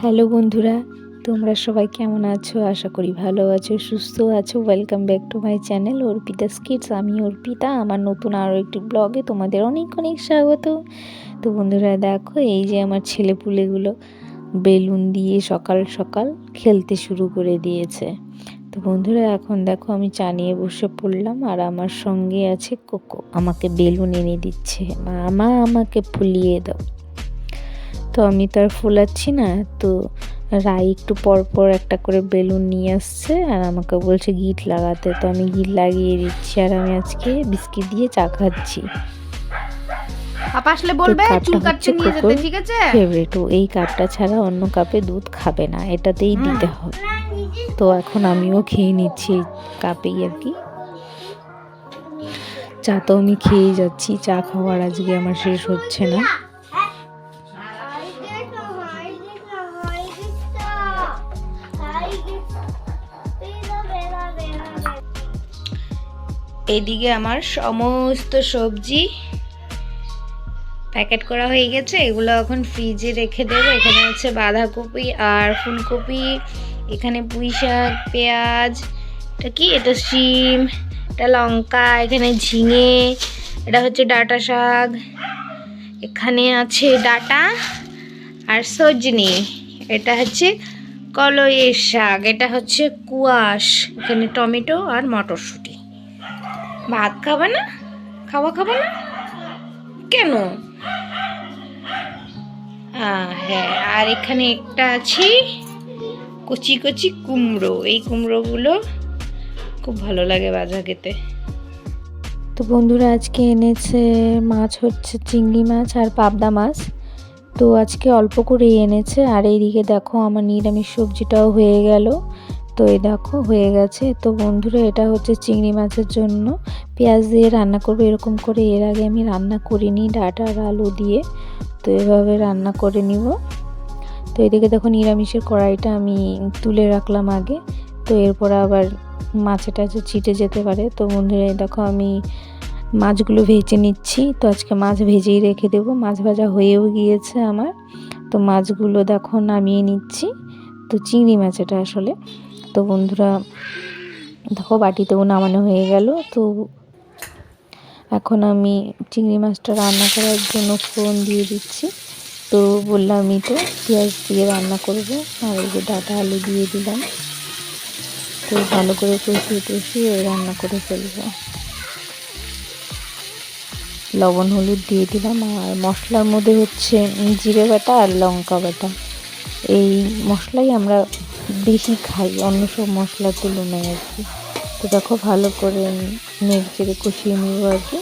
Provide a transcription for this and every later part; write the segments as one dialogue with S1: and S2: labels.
S1: Hello বন্ধুরা, তোমরা সবাই কেমন আছো? আশা করি ভালো আছো, সুস্থ আছো। Welcome back to my channel Arpita skits আমি অর্পিতা, আমার নতুন আরও একটি ব্লগে তোমাদের অনেক অনেক স্বাগত। তো বন্ধুরা, দেখো, এই যে আমার ছেলে পুলেগুলো বেলুন দিয়ে সকাল সকাল খেলতে শুরু করে দিয়েছে। তো বন্ধুরা, এখন দেখো, আমি চা নিয়ে বসে পড়লাম আর আমার সঙ্গে আছে কোকো। আমাকে বেলুন এনে দিচ্ছে। মামা আমাকে ফুলিয়ে দাও। তো আমি তো আর ফোলাচ্ছি না। তো রাই একটু পর পর একটা করে বেলুন নিয়ে আসছে আর আমাকে বলছে গিট লাগাতে। তো আমি গিট লাগিয়ে দিচ্ছি আর আমি আজকে বিস্কিট দিয়ে চা খাচ্ছি।
S2: আপা আসলে বলবে
S1: কাপটা
S2: চুল কাটতে
S1: হচ্ছে
S2: নিয়ে যেতে ঠিক আছে?
S1: ফেভারিট ও এই কাপটা ছাড়া অন্য কাপে দুধ খাবে না এটাতেই দিতে হবে তো এখন আমিও খেয়ে নিচ্ছি এই কাপেই আর কি। চা তো আমি খেয়ে যাচ্ছি চা খাওয়ার আজকে আমার শেষ হচ্ছে না।
S2: এইদিকে আমার সমস্ত সবজি প্যাকেট করা হয়ে গেছে। এগুলো এখন ফ্রিজে রেখে দেবো। এখানে হচ্ছে বাঁধাকপি আর ফুলকপি, এখানে পুঁই শাক, পেঁয়াজ, এটা কি? এটা শিম, এটা লঙ্কা, এখানে ঝিঙে, এটা হচ্ছে ডাটা শাক, এখানে আছে ডাটা আর সজনি। এটা হচ্ছে কলইয়ের শাক, এটা হচ্ছে কুয়াশ, এখানে টমেটো আর মটরশুঁটি। ভাত খাবে না? খাওয়া খাবে না? কেন? হ্যাঁ আর এখানে একটা আছে কচি কচি কুমড়ো। এই কুমড়োগুলো খুব ভালো লাগে বাজা খেতে।
S1: তো বন্ধুরা, আজকে এনেছে মাছ হচ্ছে চিংড়ি মাছ আর পাবদা মাছ। তো আজকে অল্প করেই এনেছে। আর এইদিকে দেখো আমার নিরামিষ সবজিটাও হয়ে গেল। তো এই দেখো, হয়ে গেছে। তো বন্ধুরা, এটা হচ্ছে চিংড়ি মাছের জন্য। পেঁয়াজ দিয়ে রান্না করব এরকম করে। এর আগে আমি রান্না করিনি ডাটা আর আলু দিয়ে। তো এভাবে রান্না করে নিব। তো এদিকে দেখো, নিরামিষের কড়াইটা আমি তুলে রাখলাম আগে। তো এরপর আবার মাছে টাছে ছিটে যেতে পারে। তো বন্ধুরা দেখো, আমি মাছগুলো ভেজে নিচ্ছি। তো আজকে মাছ ভেজেই রেখে দেবো। মাছ ভাজা হয়েও গিয়েছে আমার। তো মাছগুলো দেখো, নামিয়ে নিচ্ছি। তো চিংড়ি মাছ এটা আসলে। তো বন্ধুরা, দেখো বাটিতেও নামানো হয়ে গেল। তো এখন আমি চিংড়ি মাছটা রান্না করার জন্য ফোড়ন দিয়ে দিচ্ছি। তো বললামই তো, পেঁয়াজ দিয়ে রান্না করব, আর এই যে ডাটা আলু দিয়ে দিলাম। তো ভালো করে কষিয়ে টষিয়ে রান্না করে ফেলব। লবণ, হলুদ দিয়ে দিলাম, আর মশলার মধ্যে হচ্ছে জিরে বাটা আর লঙ্কা বাটা। এই মশলাই আমরা বেশি খাই অন্য সব মশলার তুলনায় আর কি। তো দেখো ভালো করে নেড়ে চেড়ে কষিয়ে নিব আর কি।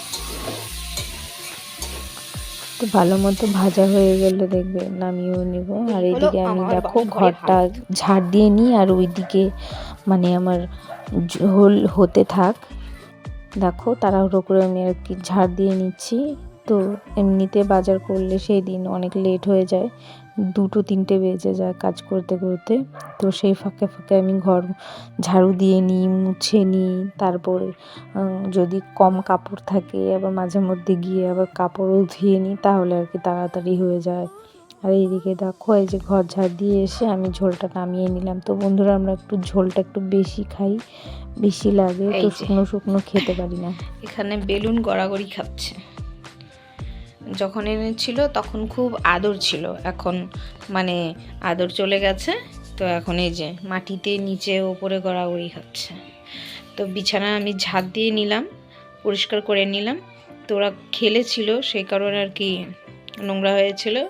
S1: তো ভালো মতো ভাজা হয়ে গেলে দেখবে নামিয়েও নিব। আর এইদিকে আমি দেখো ঘরটা ঝাড় দিয়ে নিই আর ওইদিকে মানে আমার ঝোল হতে থাক। দেখো তাড়াহুড়ো করে আমি আর কি ঝাড় দিয়ে নিচ্ছি। তো এমনিতে বাজার করলে সেই দিন অনেক লেট হয়ে যায়। দুটো তিনটে বেজে যায় কাজ করতে করতে। তো সেই ফাঁকে ফাঁকে আমি ঘর ঝাড়ু দিয়ে নিই মুছে নিই। তারপরে যদি কম কাপড় থাকে আবার মাঝে মধ্যে গিয়ে আবার কাপড়ও ধুয়ে নিই তাহলে আর কি তাড়াতাড়ি হয়ে যায়। আর এইদিকে দেখো এই যে ঘর ঝাড় দিয়ে এসে আমি ঝোলটা নামিয়ে নিলাম। তো বন্ধুরা আমরা একটু ঝোলটা একটু বেশি খাই বেশি লাগে। তো শুকনো শুকনো খেতে পারি না।
S2: এখানে বেলুন গড়াগড়ি খাচ্ছে। যখন এনেছিল তখন খুব আদর ছিল। এখন মানে আদর চলে গেছে, তো এখন এই যে মাটিতে নিচে ওপরে গড়াগড়ি হচ্ছে। তো বিছানা আমি ঝাঁট দিয়ে নিলাম, পরিষ্কার করে নিলাম। তো ওরা খেলেছিল, সেই কারণে আর কি নোংরা হয়েছিল।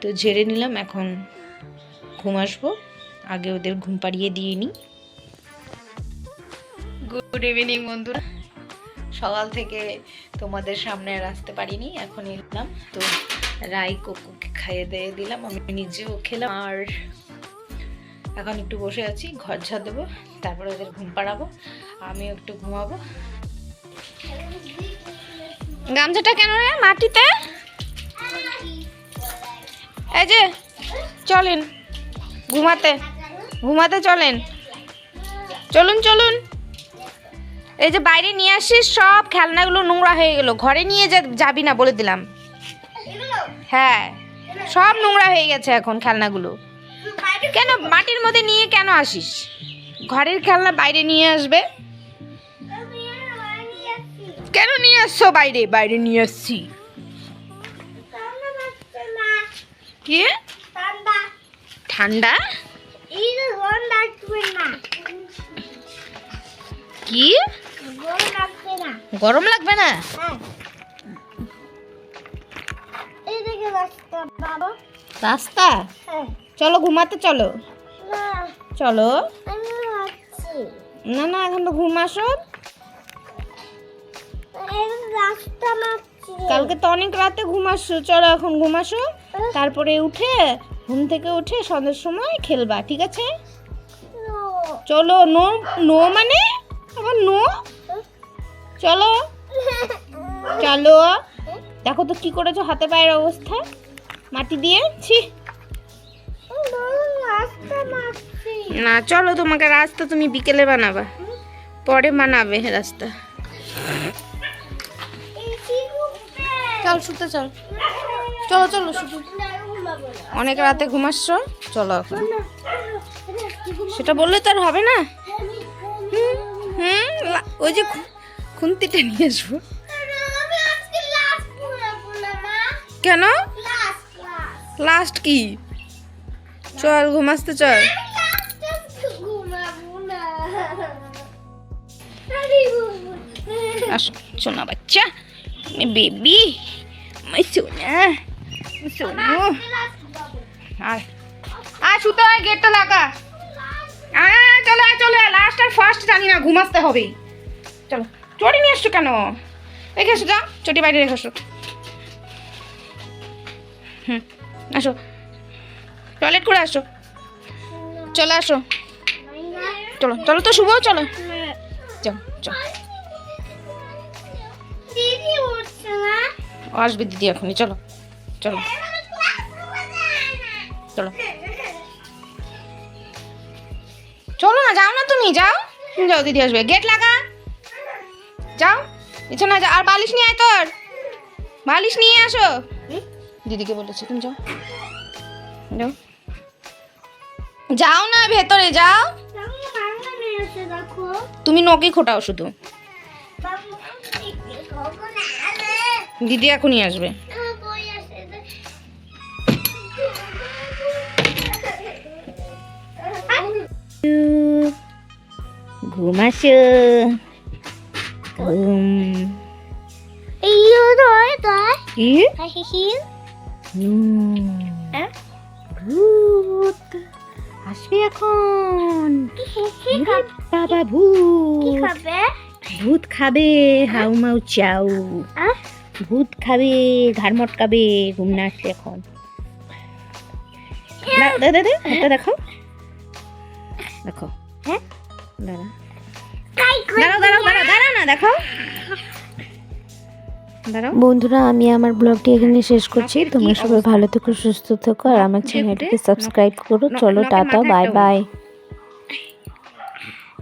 S2: তো ঝেড়ে নিলাম, এখন ঘুম আসব। আগে ওদের ঘুম পাড়িয়ে দিয়ে নিই। গুড ইভিনিং বন্ধুরা। সকাল থেকে তোমাদের সামনে আর আসতে পারিনি এখন এলাম। তো রাই কোকুকে খাইয়ে দিয়ে দিলাম, আমি নিজেও খেলাম। আর এখন একটু বসে আছি, ঘর ঝাড় দেবো, তারপরে ওদের ঘুম পাড়াবো, আমিও একটু ঘুমাবো। গামছাটা কেন রে মাটিতে? এই যে, চলেন, ঘুমাতে ঘুমাতে চলেন। চলুন চলুন। এই যে বাইরে নিয়ে আসিস সব খেলনাগুলো নোংরা হয়ে গেল। ঘরে নিয়ে যাবি না বলে দিলাম। হ্যাঁ সব নোংরা হয়ে গেছে এখন খেলনাগুলো। কেন মাটির মধ্যে নিয়ে কেন আসিস? ঘরের খেলনা বাইরে নিয়ে আসবে। কেন নিয়ে আসছো বাইরে? বাইরে নিয়ে আসছি। কি? ঠান্ডা? কি? গরম লাগবে না? রাস্তা চলো ঘুমাতে চলো। চলো। না না এখন তো ঘুম আসো। কালকে তো অনেক রাতে ঘুম আসছো। চলো এখন ঘুম আসো। তারপরে উঠে ঘুম থেকে উঠে সন্ধ্যের সময় খেলবা ঠিক আছে? চলো নো নো মানে? আবার নো? চলো। চলো। দেখো তো কি করেছ হাতে পায়ের অবস্থা। মাটি দিয়ে ছি। না চলো তোমাকে রাস্তা তুমি বিকেলে বানাবা। পরে বানাবে রাস্তা। চল শুতে চল। চলো চলো শুধু অনেক রাতে ঘুমাচ্ছ? চলো এখন। সেটা বললে তো আর হবে না? হুম হুম ওই যে খুন্তিটা নিয়ে আসব। কেন? লাস্ট কি? চল ঘুমাসতে চল। সোনা বাচ্চা। বেবি মাই সোনা সোনা। আয় আয় শুতে হয় গেটটা লাগা। আয় আয়, আয়, চলো লাস্ট আর ফার্স্ট জানি না ঘুমাতে হবে। চলো চটি নিয়ে আসছো কেন? রেখে আসো, যা, চটি বাইরে রেখে আসো। হুম, আসো। টয়লেট করে আসো। চলে আসো। চলো চলো তো শুভ, চলো। চলো চলো আসবে দিদি এখনই, চলো চলো। চলো। চলো না, যাও না তুমি, যাও। যাও, দিদি আসবে। গেট লাগা। যাও বিছানা যাও। আর বালিশ নিয়ে আয় তোর। বালিশ নিয়ে আসো। দিদিকে বলেছি তুমি যাও। যাও। যাও না ভেতরে যাও। তুমি নখই খোটাও শুধু। দিদি এখনই আসবে।
S3: বই দয়
S2: কি?
S3: হিহি
S2: হ্যাঁ? ভূত। আসবে এখন। বাবা ভূত।
S3: খাবে?
S2: ভূত খাবে হাউ মাউ চাউ? ভূত খাবে ঘাড় মটকাবে ঘুম না আসলে এখন। না- দে দে দে হাতটা দেখাও দেখো।
S3: হ্যাঁ?
S2: দাঁড়া।
S3: কাই
S2: দাঁড়াও দাঁড়াও দেখাও।
S1: বন্ধুরা আমি আমার ব্লগটি এখানে শেষ করছি। তোমরা সবাই ভালো থেকো সুস্থ থেকো আর আমার চ্যানেলটিকে সাবস্ক্রাইব করো। চলো টাটা বাই বাই।